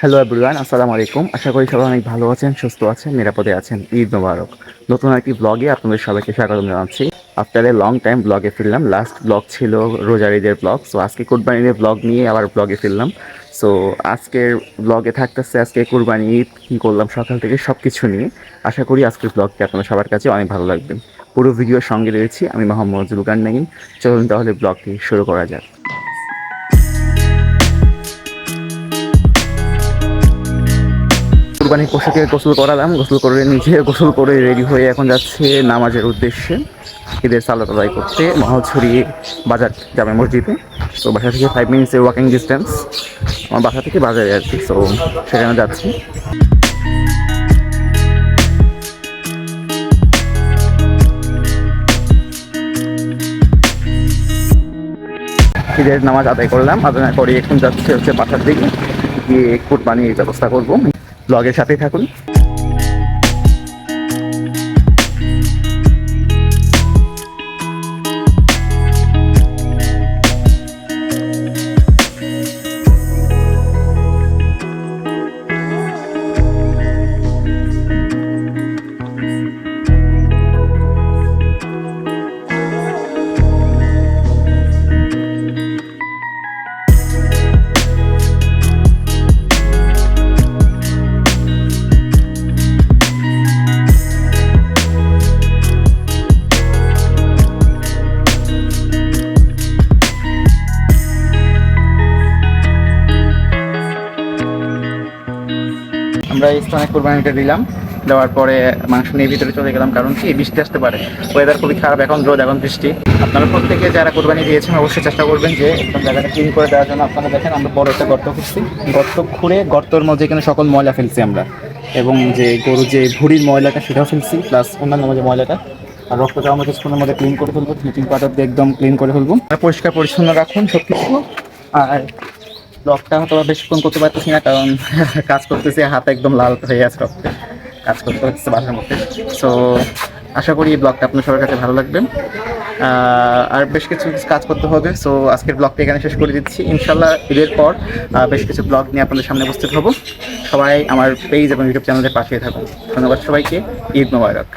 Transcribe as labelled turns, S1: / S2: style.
S1: Hello everyone আসসালামু আলাইকুম আশা করি সবাই অনেক ভালো আছেন, সুস্থ আছেন, নিরাপদে আছেন। ঈদ মোবারক। নতুন একটি ব্লগে আপনাদের সবাইকে স্বাগত জানাচ্ছি। আফটার এ লং টাইম ব্লগে ফিরলাম। লাস্ট ব্লগ ছিল রোজারিদের ব্লগ সো আজকে কুরবানির ব্লগ নিয়ে আবার ব্লগে ফিরলাম। সো আজকের ব্লগে থাকতেছে আজকে কুরবানি, ঈদ, কী করলাম সকাল থেকে সব কিছু নিয়ে। আশা করি আজকের ব্লগটি আপনার সবার কাছে অনেক ভালো লাগবে। পুরো ভিডিওর সঙ্গে রয়েছি আমি মোহাম্মদ জুলকার নাগিন চলুন তাহলে ব্লগটি শুরু করা যাক। কুরবানি পোশাকে গোসল করালাম, গোসল করে নিজে গোসল করে রেডি হয়ে এখন যাচ্ছে নামাজের উদ্দেশ্যে। ঈদের সালাত আদায় করতে মহলছড়ি বাজার, জামে মসজিদে। তো বাসা থেকে ফাইভ মিনিটসের ওয়াকিং ডিস্টেন্স আমার বাসা থেকে বাজারে আর কি সো সেখানে যাচ্ছি। ঈদের নামাজ আদায় করলাম, আদায় করে এখন যাচ্ছে হচ্ছে বাসার দিকে। গিয়ে কুরবানির ব্যবস্থা করব। ব্লগের সাথেই থাকুন। আমরা এই স্থানে কোরবানিটা দিলাম। দেওয়ার পরে মাংস নিয়ে ভিতরে চলে গেলাম, কারণ কি বৃষ্টি আসতে পারে। ওয়েদার খুবই খারাপ, এখন রোদ, এখন বৃষ্টি। আপনারা প্রত্যেকে যারা কোরবানি দিয়েছেন, অবশ্যই চেষ্টা করবেন যে একদম জায়গাটা ক্লিন করে দেওয়ার জন্য। আপনারা দেখেন, আমরা বড় একটা গর্ত খুঁজছি। গর্ত খুঁড়ে গর্তর মধ্যে এখানে সকল ময়লা ফেলছি আমরা। এবং যে গরুর যে ভুড়ির ময়লাটা, সেটাও ফেলছি প্লাস অন্যান্য যে ময়লাটা। আর রক্তটা আমরা কিছুক্ষণের মধ্যে ক্লিন করে ফেলব। ব্লিচিং পাউডার দিয়ে একদম ক্লিন করে ফেলব। পরিষ্কার পরিচ্ছন্ন রাখুন সব কিছু আর ব্লগটা হয়তো বেশিক্ষণ করতে পারতেছি না, কারণ কাজ করতেছি, হাত একদম লাল হয়ে আছে রক্তে। কাজ করতে হচ্ছে বাসার মধ্যে। সো আশা করি এই ব্লগটা আপনার সবার কাছে ভালো লাগবে। আর বেশ কিছু কাজ করতে হবে। সো আজকের ব্লগটা এখানে শেষ করে দিচ্ছি। ইনশাল্লাহ ঈদের পর বেশ কিছু ব্লগ নিয়ে আপনাদের সামনে উপস্থিত হব। সবাই আমার পেজ এবং ইউটিউব চ্যানেলের পাশে থাকুন। ধন্যবাদ সবাইকে। ঈদ মোবারক।